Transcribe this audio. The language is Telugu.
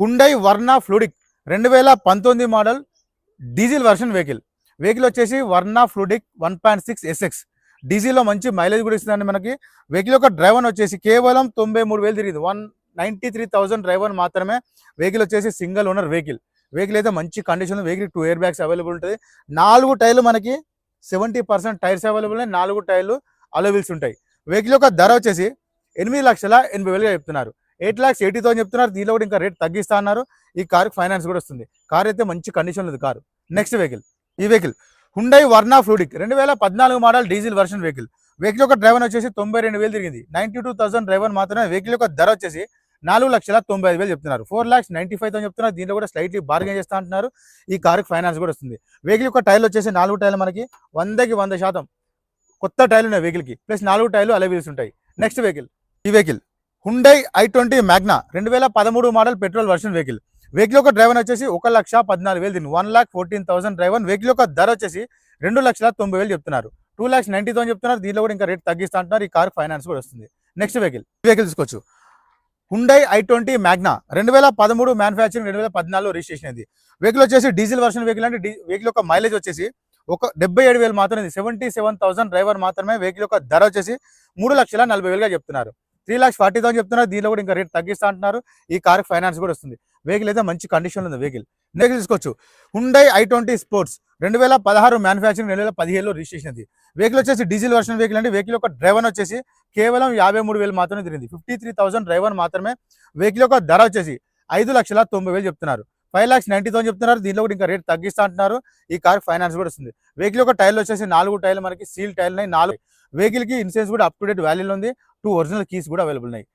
హుండై వర్ణ ఫ్లూడిక్ రెండు వేల పంతొమ్మిది model diesel version vehicle vehicle వచ్చేసి Verna fluidic one point six SX డీజిల్లో మంచి మైలేజ్ కూడా ఇస్తుందండి మనకి. వెహికల్ యొక్క డ్రైవర్ వచ్చేసి కేవలం తొంభై మూడు వేలు తిరిగింది. One ninety three thousand driver మాత్రమే వెహికల్ వచ్చేసి సింగిల్ ఓనర్ వెహికల్ వెహికల్ అయితే మంచి condition vehicle two air bags available ఉంటుంది. నాలుగు టైర్లు మనకి సెవెంటీ పర్సెంట్ టైర్స్ అవైలబుల్ ఉన్నాయి. నాలుగు టైర్లు అలోవిల్స్ ఉంటాయి. వెహికల్ యొక్క ధర వచ్చేసి ఎనిమిది లక్షల ఎనభై వేలుగా చెప్తున్నారు. ఎయిట్ ల్యాక్స్ ఎయిటీ థౌసండ్ చెప్తున్నారు. దీనిలో కూడా ఇంకా రేట్ తగ్గిస్తా అన్నారు. ఈ కార్ ఫైనాన్స్ కూడా వస్తుంది. కార్ అయితే మంచి కండిషన్ ఉంది కారు. నెక్స్ట్ వెహికల్ ఈ వెహికల్ హుండై వర్నా ఫ్లూడిక్ రెండు వేల పద్నాలుగు model diesel version vehicle vehicle యొక్క డ్రైవర్ వచ్చేసి తొంభై రెండు వేలు తిరిగింది. నైన్టీ టూ థౌసండ్ డ్రైవర్ మాత్రమే వెహికల్ యొక్క ధర వచ్చేసి నాలుగు లక్షల తొంభై ఐదు వేలు చెప్తున్నారు. Four lakhs ninety five thousand చెప్తున్నారు. దీంట్లో కూడా స్లైట్లీ బార్గెన్ చేస్తా అంటున్నారు. ఈ కారుకి ఫైనాన్స్ కూడా వస్తుంది. వెహికల్ యొక్క టైర్లు వచ్చేసి నాలుగు టైర్లు మనకి వందకి వంద శాతం కొత్త టైర్లు ఉన్నాయి వెహికల్కి ప్లస్ నాలుగు టైర్లు అలవీల్స్ ఉంటాయి. నెక్స్ట్ వెహికల్ ఈ vehicle Hyundai I twenty Magna రెండు వేల పదమూడు model petrol version vehicle vehicle యొక్క డ్రైవర్ వచ్చేసి ఒక లక్ష పద్నాలుగు వేలు దీన్ని. One lakh fourteen thousand driver vehicle యొక్క ధర వచ్చేసి రెండు లక్షల తొంభై వేలు చెప్తున్నారు. టూ ల్యాక్స్ నైన్టీ థౌసండ్ చెప్తున్నారు. దీనిలో కూడా ఇంకా రేట్ తగ్గిస్తా అంటున్నారు. ఈ కార్ ఫైనాన్స్ కూడా వస్తుంది. నెక్స్ట్ వెహికల్ వెహికల్ తీసుకోవచ్చు. హుండై ఐ ట్వంటీ మ్యాగ్నా రెండు వేల పదమూడు మ్యానుఫ్యాక్చరింగ్ రెండు వేల పద్నాలుగు రిజిస్ట్రేషన్ అయింది. వెహికల్ వచ్చేసి డీజిల్ వర్షన్ వెహికల్ అంటే డీ- వెహికల్ యొక్క మైలేజ్ వచ్చేసి ఒక డెబ్బై ఏడు వేలు మాత్రమే సెవెంటీ సెవెన్ థౌసండ్ డ్రైవర్ మాత్రమే వెహికల్ యొక్క ధర వచ్చేసి మూడు లక్షల నలభై వేలుగా చెప్తున్నారు. త్రీ లాక్స్ ఫార్టీ థౌసండ్ చెప్తున్నారు. దీనిలో కూడా ఇంకా రేట్ తగ్గిస్తా అంటున్నారు. ఈ కార్ ఫైనాన్స్ కూడా వస్తుంది. వెహికల్ అయితే మంచి కండిషన్ ఉంది వెహికల్ నెక్స్ట్ తీసుకోవచ్చు. హుండై ఐ ట్వంటీ స్పోర్ట్స్ రెండు వేల పదహారు మ్యానుఫ్యాక్చరింగ్ రెండు వేల పదిహేడులో రిజిస్ట్రేషన్ అది. వెహికల్ వచ్చేసి డీజిల్ వర్షన్ వెహికల్ అంటే వెహికల్ యొక్క డ్రైవర్ వచ్చేసి కేవలం యాభై మూడు వేలు మాత్రమే తిరిగింది. ఫిఫ్టీ త్రీ థౌసండ్ డ్రైవర్ మాత్రమే వెహికల్ యొక్క ధర వచ్చేసి ఐదు లక్షల తొంభై వేలు చెప్తున్నారు. ఫైవ్ ల్యాక్స్ నైన్టీ థౌసండ్ చెప్తున్నారు. దీనిలో కూడా ఇంకా రేట్ తగ్గిస్తా అంటున్నారు. ఈ కార్ ఫైనాన్స్ కూడా వస్తుంది. వెహికల్ యొక్క టైర్లు వచ్చేసి నాలుగు టైర్లు మనకి సీల్ టైర్లు ఉన్నాయి. నాలుగు వెహికల్కి ఇన్సూరెన్స్ కూడా అప్ టు డేట్ వాల్యూలో ఉంది. టూ ఒరిజినల్ కీస్ కూడా అవైలబుల్ ఉన్నాయి.